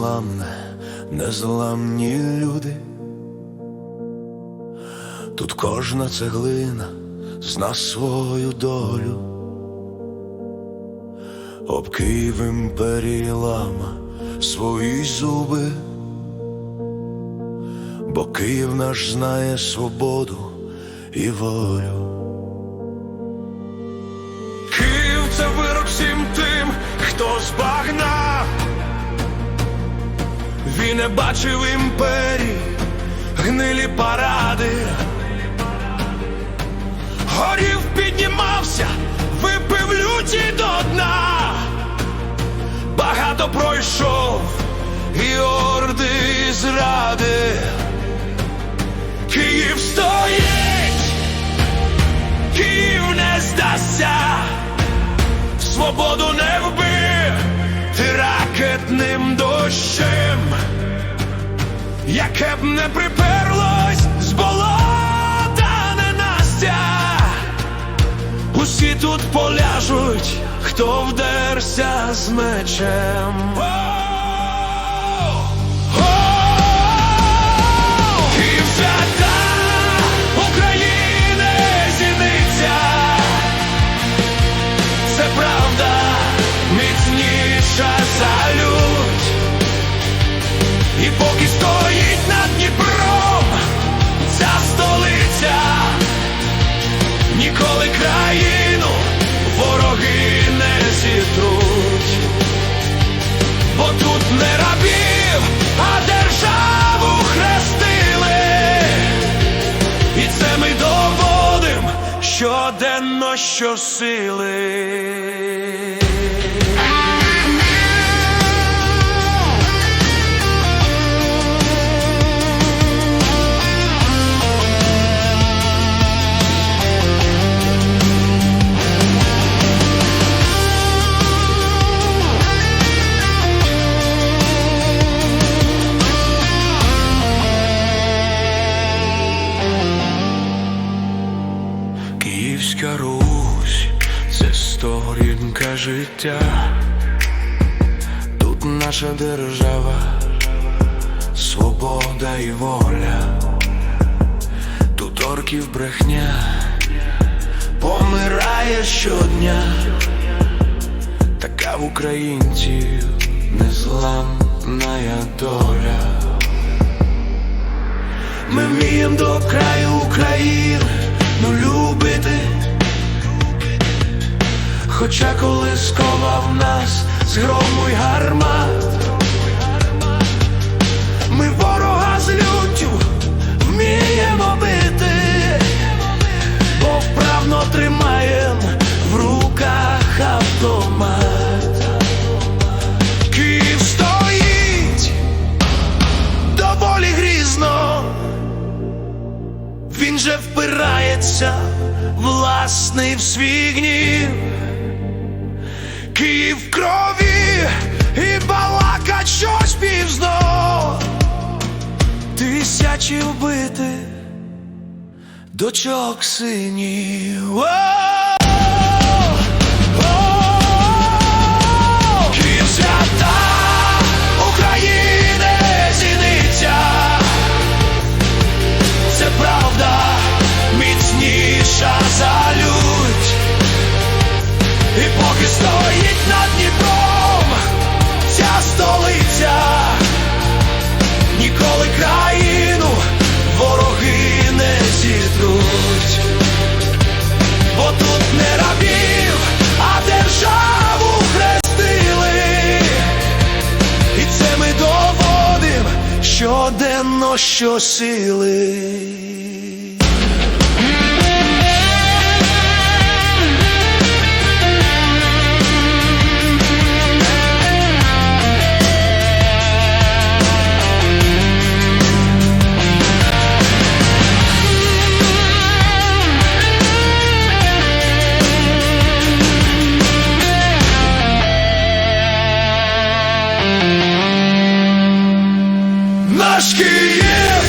Незламне, незламні люди. Тут кожна цеглина зна свою долю. Об Київ імперії свої зуби, бо Київ наш знає свободу і волю. Не бачив імперії, гнилі паради. Горів піднімався, випив люті до дна. Багато пройшов і орди і зради. Київ стоїть, Київ не здасться, свободу не вбив ти ракетним дощем, яке б не приперлось з болота ненастя. Усі тут поляжуть, хто вдерся з мечем. Щоденно щосили. Київська Русь це сторінка життя. Тут наша держава, свобода і воля. Тут орків брехня помирає щодня. Така в українців незламна доля. Ми вмієм до краю України ну любити. Хоча коли сковав нас з грому й гармат, ми ворога з люттю вміємо бити, бо вправно тримаєм в руках автомат. Київ стоїть доволі грізно. Він же впирається власний в свій гнів Київ крові і балака щось пізно. Тисячі вбитих дочок синів щосили. Тяжкие